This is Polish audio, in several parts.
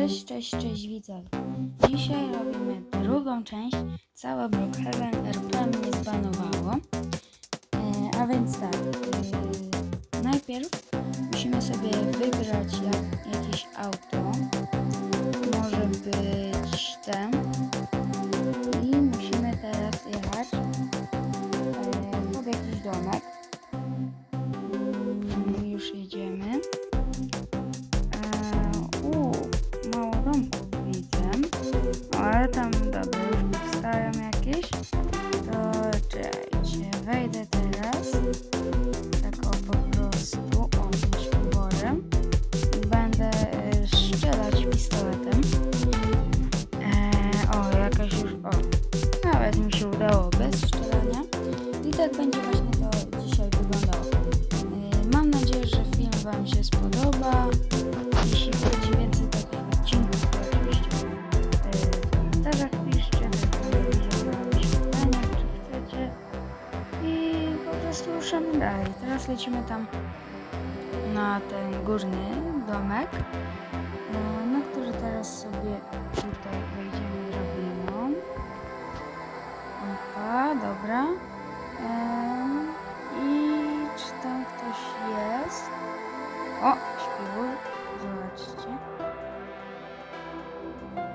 Cześć, cześć, cześć widzowie. Dzisiaj robimy drugą część. Całe Brookhaven RP mnie zbanowało. E, a więc tak. E, najpierw musimy sobie wybrać jak, jakieś auto. Może być ten. Ruszamy dalej. Teraz lecimy tam na ten górny domek, na który teraz sobie tutaj wejdziemy drabiną. Opa, dobra. I czy tam ktoś jest? O, śpiwór. Zobaczcie.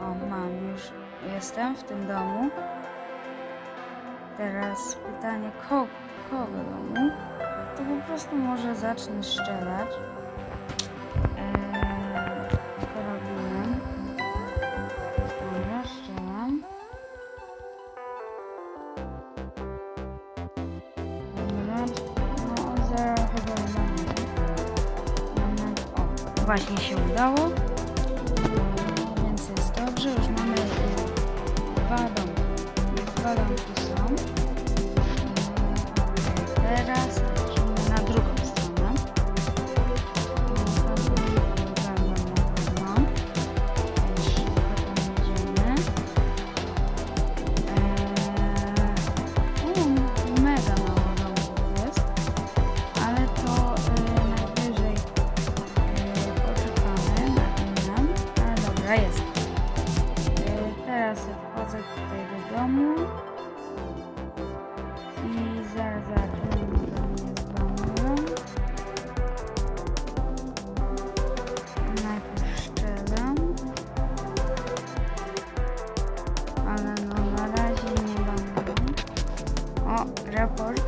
O, mam już. Jestem w tym domu. Teraz pytanie, ko kogo domu? To po prostu może zacznę strzelać. Eee, karabinem. Dobra, no chyba o, właśnie się udało. Więc jest dobrze, już mamy y, dwa domki. Dwa domki dobra, jest. Y, teraz wchodzę tutaj do domu. I zaraz mnie zbanują. Najpierw strzelam. Ale no na razie nie banują. O, raport.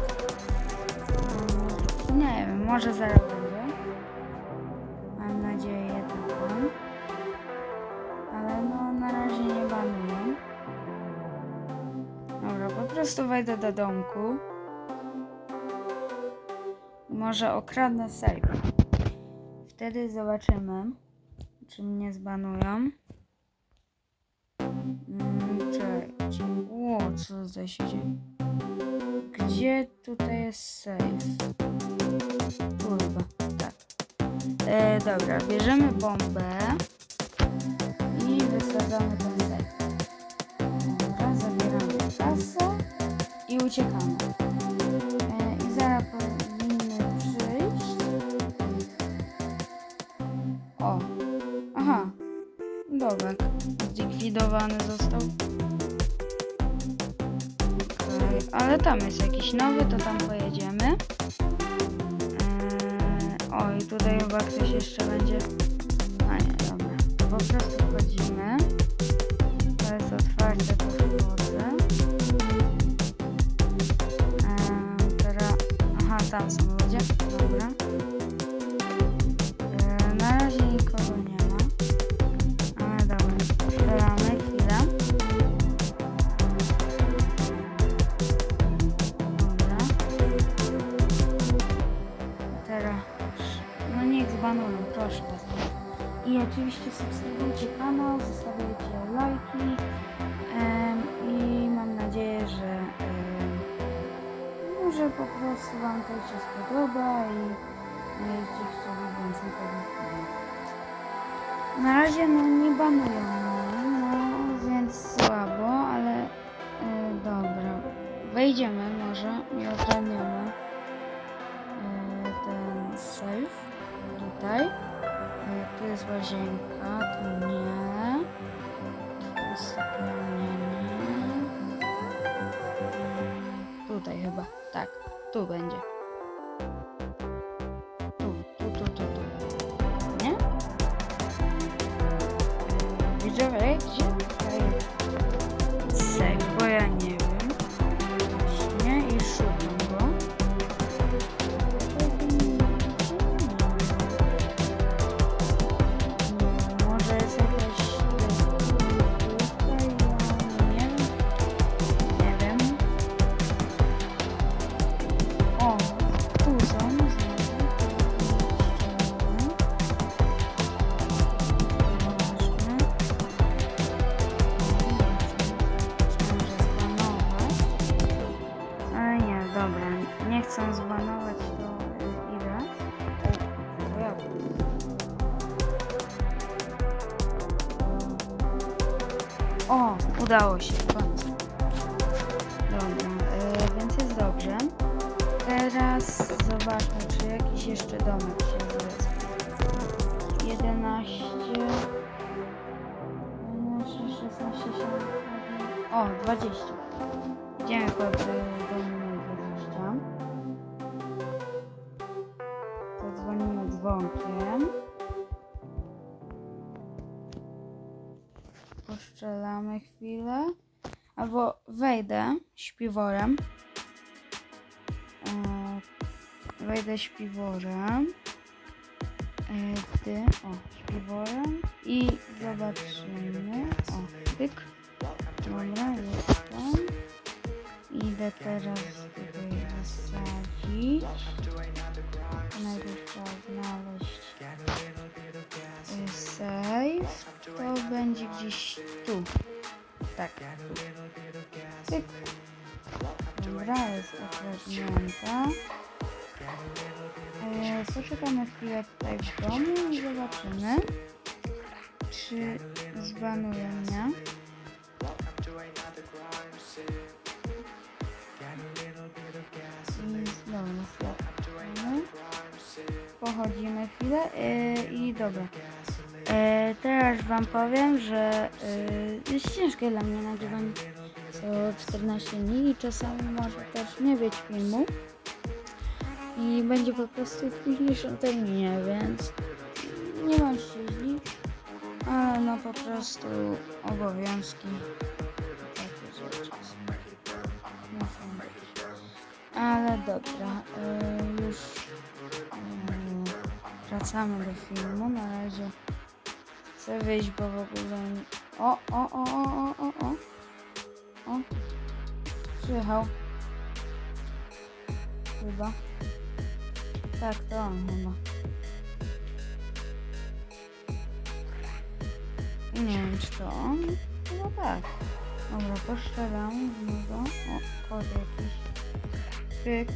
Mm, Nie wiem, może zaraz prostu wejdę do domku. Może okradnę safe. Wtedy zobaczymy, czy mnie zbanują. Mm, Czekajcie. Ło, co tutaj się dzieje? Gdzie tutaj jest safe? Chyba, tak. E, dobra, bierzemy bombę i wysadzamy ten safe. Dobra, zabieramy kasę uciekamy. E, I zaraz powinny przyjść. O, aha, domek zlikwidowany został. Okej, ale tam jest jakiś nowy, to tam pojedziemy. Eee, o, i tutaj chyba ktoś jeszcze będzie. A nie, dobra. To po prostu wchodzimy. Oczywiście subskrybujcie kanał, zostawiajcie lajki. I mam nadzieję, że może po prostu wam to się spodoba i będziecie chcieli więcej takich filmów. Na razie no nie banują mnie, no więc słabo, ale e, dobra. Wejdziemy może i łazienka, tu nie. Tu sypialnia, nie. Tutaj chyba, tak, tu będzie. Udało się. Dobra, y, więc jest dobrze. Teraz zobaczmy, czy jakiś jeszcze domek się zrespił. 11, 11, 16, 17, o, 20. Idziemy pod y, dom Poszczelamy chwilę. Albo wejdę śpiworem. E, Wejdę śpiworem. E, Ty, o, śpiworem. I zobaczymy. O, tyk. Dobra, jest tam. Idę teraz tutaj zasadzić. Najpierw trzeba znaleźć będzie gdzieś tu. Tak. Tyk. Dobra, jest okrętnięta. E, poczekamy chwilę tutaj w domu i zobaczymy, czy zbanuje mnie. I znowu. Pochodzimy chwilę e, i dobra. E, teraz wam powiem, że e, jest ciężkie dla mnie nagrywanie co 14 dni i czasami może też nie być filmu. I będzie po prostu w późniejszym terminie, więc nie bądźcie źli, ale no po prostu obowiązki. Ale dobra, y, już y, wracamy do filmu. Na razie chcę wyjść, bo w ogóle. O, o, o, o, o, o, o. O, przyjechał. Chyba. Tak, to on chyba. Nie wiem, czy to on. Chyba tak. Dobra, poszczelam w. O, kod jakiś. Pyk,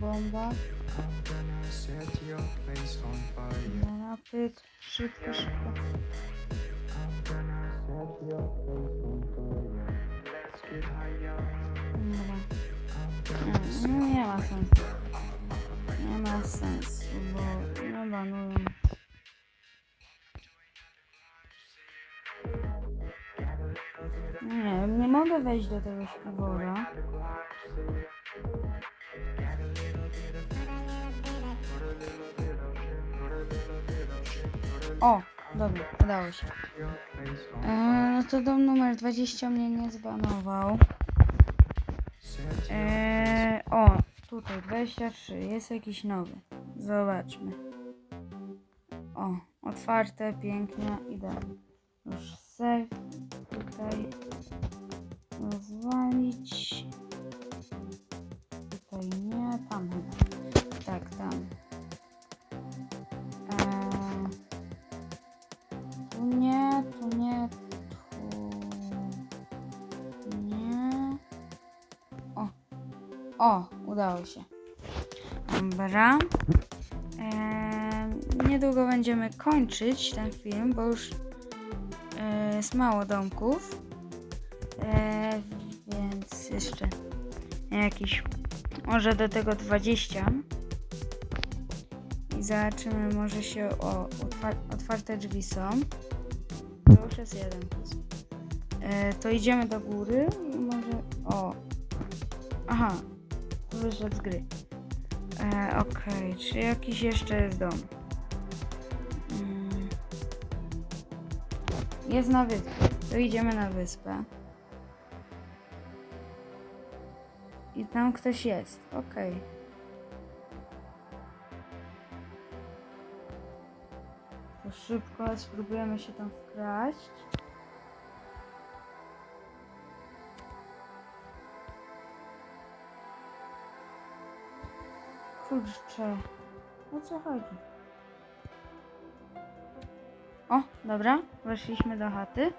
bomba. No nie ma sensu. Nie ma sensu, bo no. Nie, nie mogę wejść do tego śpiwora. O, dobra, udało się. E, no to dom numer 20 mnie nie zbanował. E, o, tutaj 23, jest jakiś nowy. Zobaczmy. O, otwarte, pięknie, idealnie. Już save tutaj rozwalić. O, udało się. Dobra. Em, niedługo będziemy kończyć ten film, bo już e, jest mało domków. E, więc jeszcze jakiś, może do tego 20. i zobaczymy, może się. O, otwar- otwarte drzwi są. To już jest jeden plus. E, to idziemy do góry może. O. Aha, wyszedł z gry. E, Okej, czy jakiś jeszcze jest dom? Mm. Jest na wyspie. To idziemy na wyspę. I tam ktoś jest. Okej. To szybko spróbujemy się tam wkraść. Kurczę. O co chodzi? O, dobra. Weszliśmy do chaty.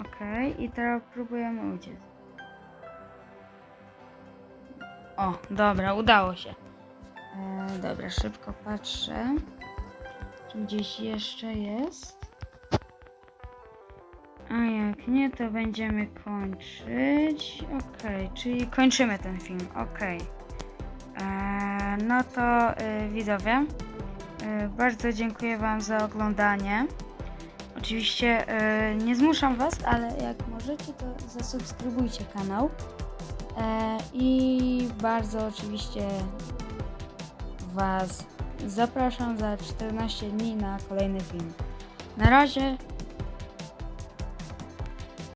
Okej, i teraz próbujemy uciec. O, dobra, udało się. E, dobra, szybko patrzę. Czy gdzieś jeszcze jest? A jak nie, to będziemy kończyć. Okej, czyli kończymy ten film. Okej. E, No to y, widzowie, y, bardzo dziękuję Wam za oglądanie. Oczywiście y, nie zmuszam Was, ale jak możecie, to zasubskrybujcie kanał. E, I bardzo oczywiście Was zapraszam za 14 dni na kolejny film. Na razie,